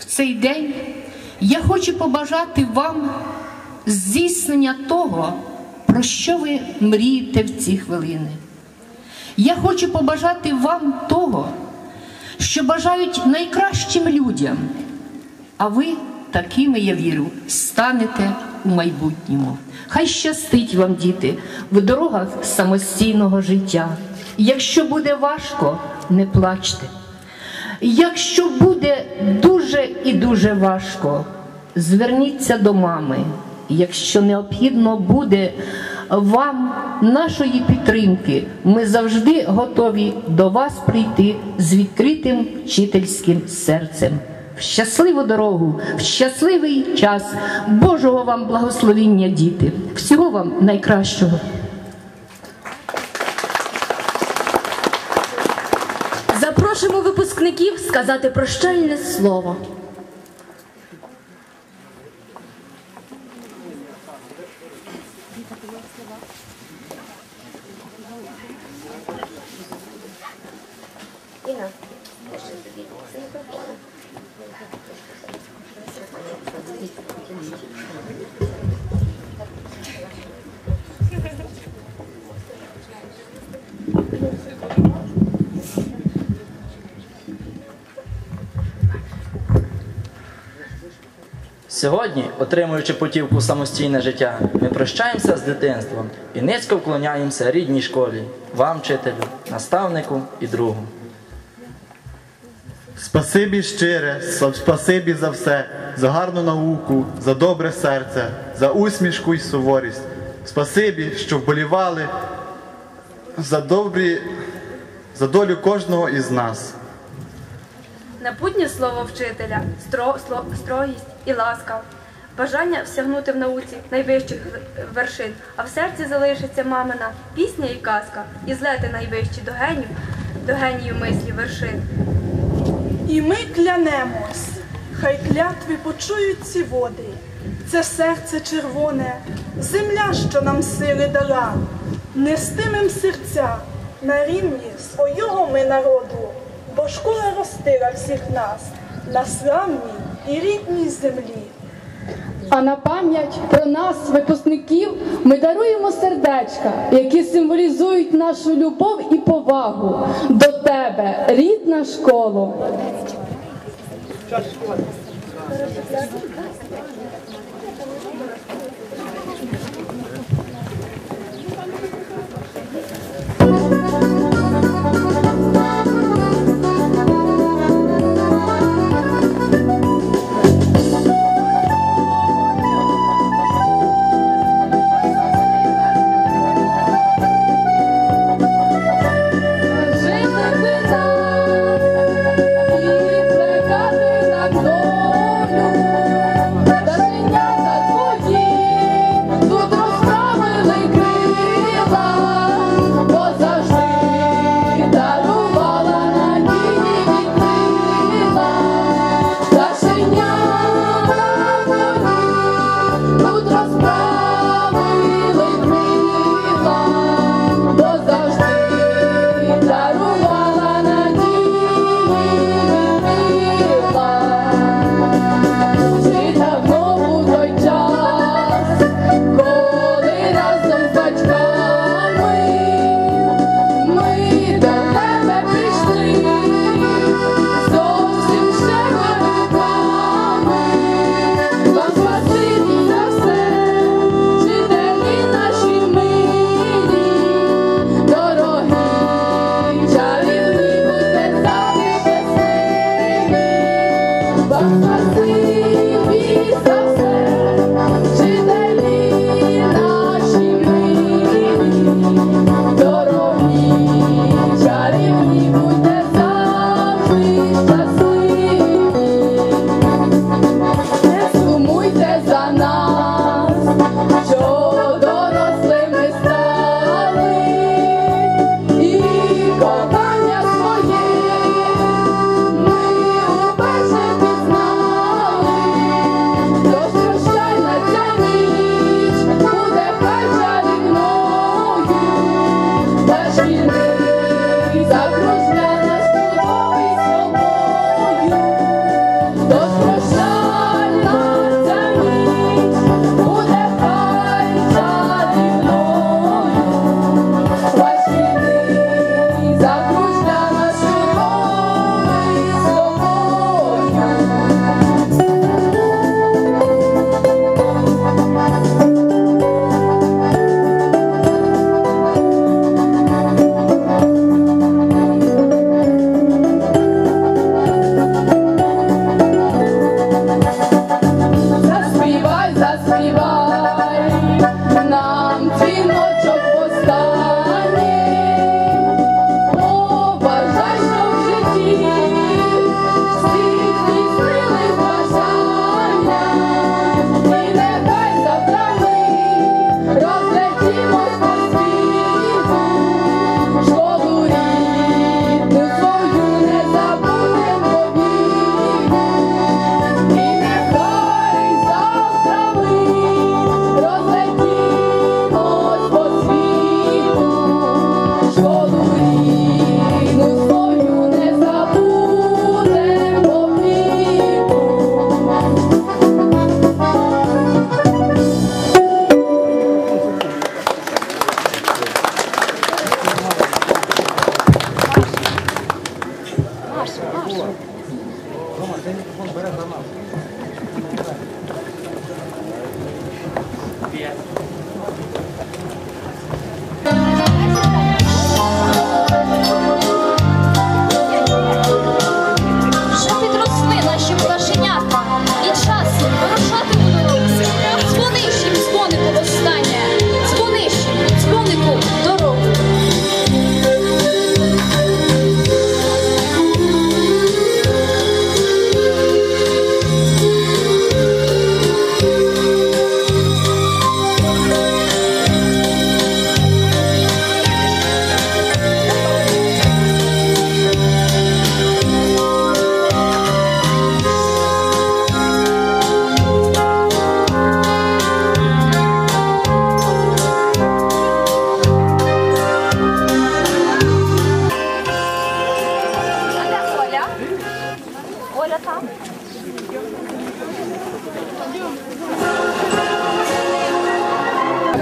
В цей день я хочу побажати вам здійснення того, про що ви мрієте в ці хвилини. Я хочу побажати вам того, що бажають найкращим людям, а ви такими, я вірю, станете у майбутньому. Хай щастить вам, діти, в дорогах самостійного життя. Якщо буде важко, не плачте. Якщо буде дуже і дуже важко, зверніться до мами. Якщо необхідно буде вам нашої підтримки, ми завжди готові до вас прийти з відкритим вчительським серцем. В щасливу дорогу, в щасливий час, Божого вам благословіння, діти, всього вам найкращого. Запрошуємо випускників сказати прощальне слово. Сьогодні, отримуючи путівку в самостійне життя, ми прощаємося з дитинством і низько вклоняємося рідній школі, вам, вчителю, наставнику і другу. Спасибі щире, спасибі за все, за гарну науку, за добре серце, за усмішку й суворість. Спасибі, що вболівали за добрі, за долю кожного із нас. Напутнє слово вчителя, стро, сло, строгість і ласка, бажання всягнути в науці найвищих вершин, а в серці залишиться мамина пісня і казка, і злети найвищі до генів, до генію мислі вершин. І ми клянемось, хай клятви почують ці води. Це серце червоне, земля, що нам сили дала, нестимем серця на рівні свого ми народу, бо школа ростила всіх нас на славній і рідній землі. А на пам'ять про нас, випускників, ми даруємо сердечка, які символізують нашу любов і повагу до тебе, рідна школа. Жити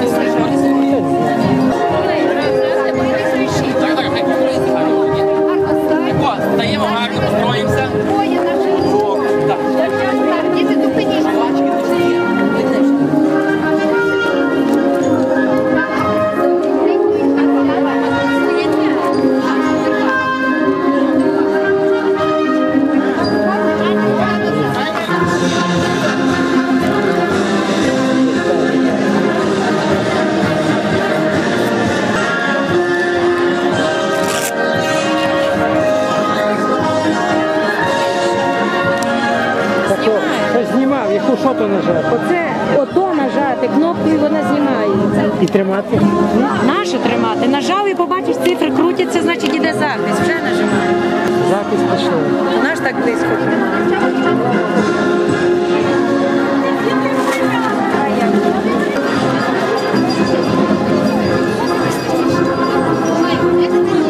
Thank you. яку що нажати? Оце ото нажати, кнопку і вона знімається. І тримати? Наше тримати. Нажав і побачиш, цифри крутяться, значить іде запис. Вже нажимає. Запис пішов. Наш так близько. Thank you.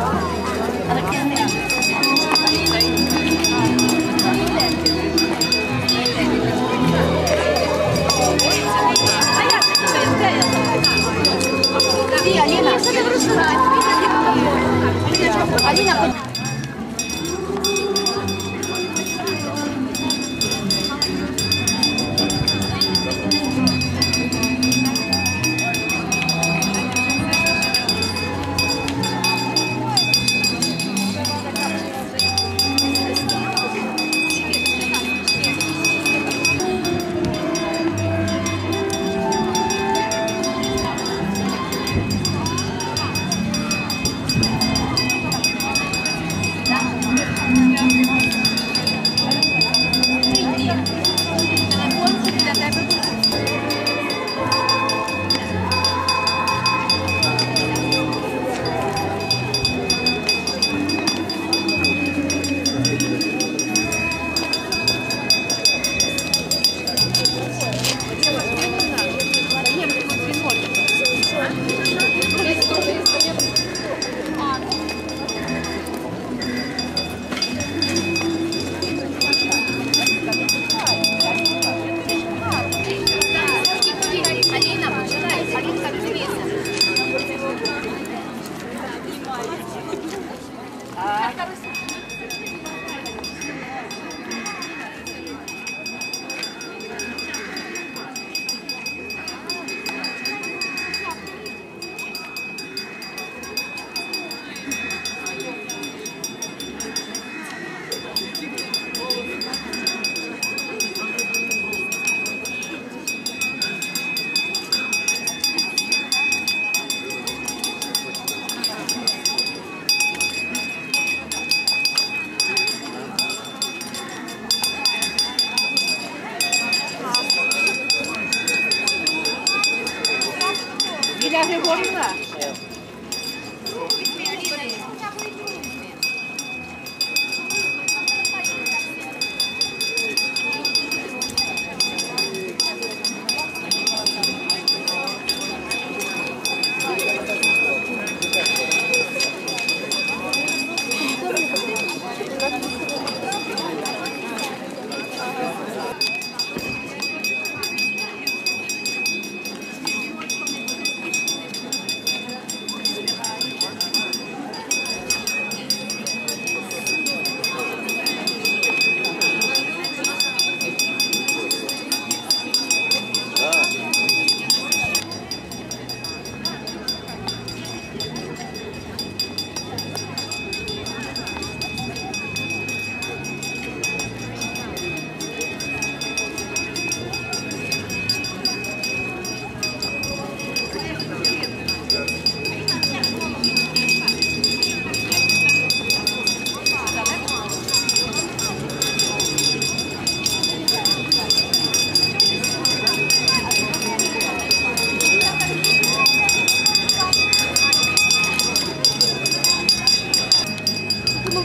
Yeah. 真的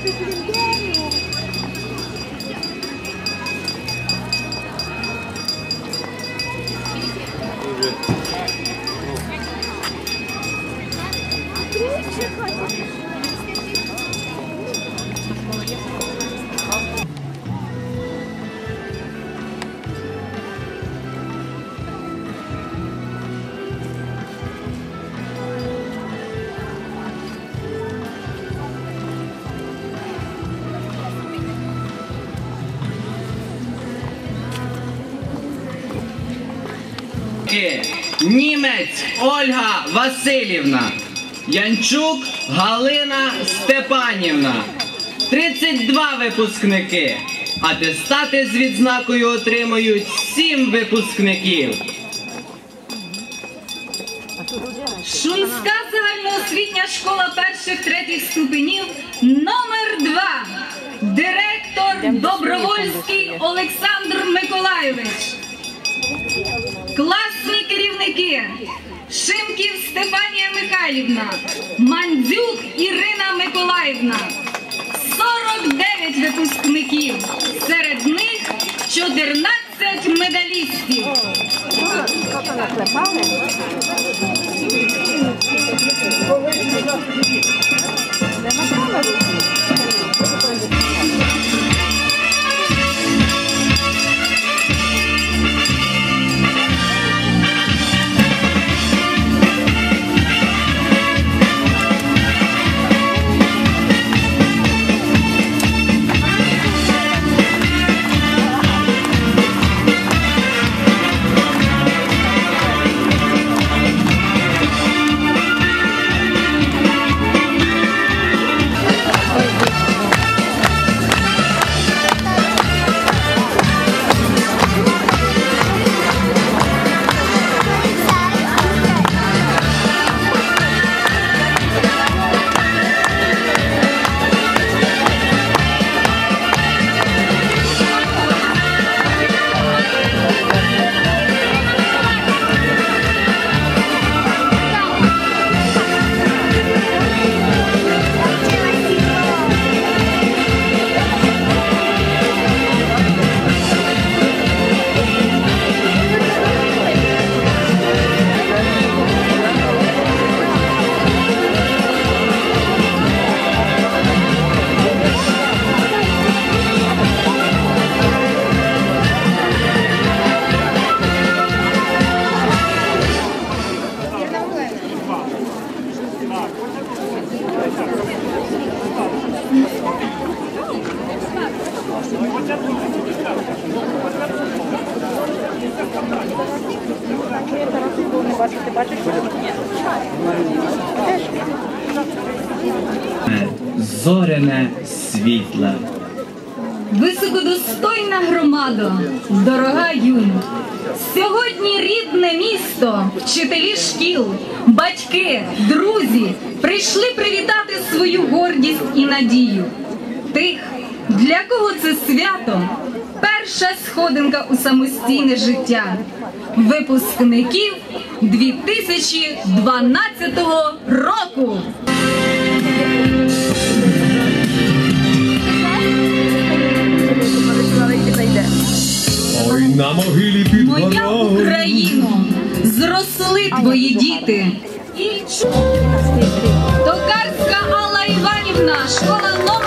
If you. can get Німець Ольга Васильівна. Янчук Галина Степанівна. 32 випускники. Атестати з відзнакою отримують 7 випускників. Шумська загальноосвітня школа перших третіх ступенів номер 2 Директор Добровольський Олександр Миколайович. Класні керівники Шимків Стефанія Михайлівна, Мандзюк Ірина Миколаївна. 49 випускників. Серед них 14 медалістів. Вчителі шкіл, батьки, друзі прийшли привітати свою гордість і надію. Тих, для кого це свято, перша сходинка у самостійне життя. Випускників 2012 року. Ой, на могилі під Моя горою. Україно, твої діти. Токарська Алла Іванівна, школа номер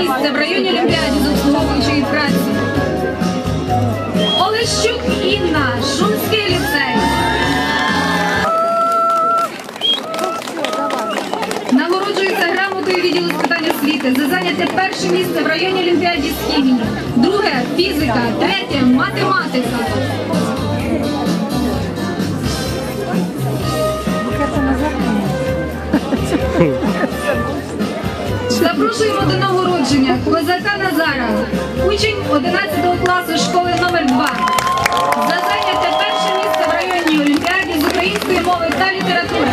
місце в районній олімпіаді з обслуговуючої праці. Олещук Інна, Шумський ліцей. Нагороджується грамотою відділу з питань освіти за зайняте перше місце в районній олімпіаді з хімії, друге фізика, третє математика. Запрошуємо до нагородження козака Назара, учень 11 класу школи номер 2 За зайняте перше місце в районній олімпіаді з української мови та літератури.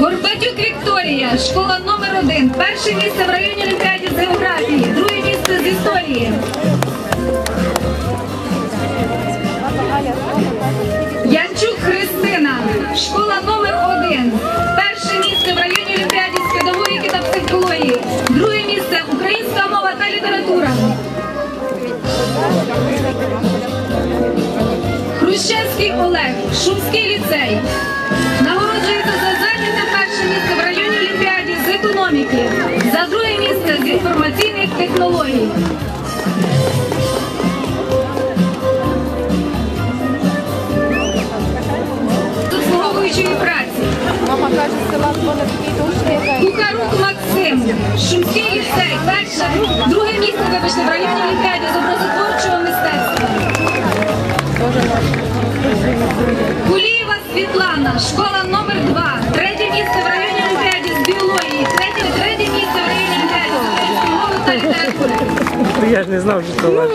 Горбатюк Вікторія, школа номер 1 Перше місце в районній олімпіаді з географії, друге місце з історії. Література. Хрущевський Олег, Шумський ліцей. Нагороджується за зайняте перше місце в районній олімпіаді з економіки. За друге місце з інформаційних технологій. з обслуговуючої праці. Мама каже, села Кухарук Максим, Шумський ліцей, перше, друге місце, вибачте, в районній олімпіаді з образотворчого мистецтва. Кулієва Світлана, школа номер 2 третє місце в районній олімпіаді з біології, третє, третє місце в районній олімпіаді з української мови та літератури. Я ж не знав, що це ваше.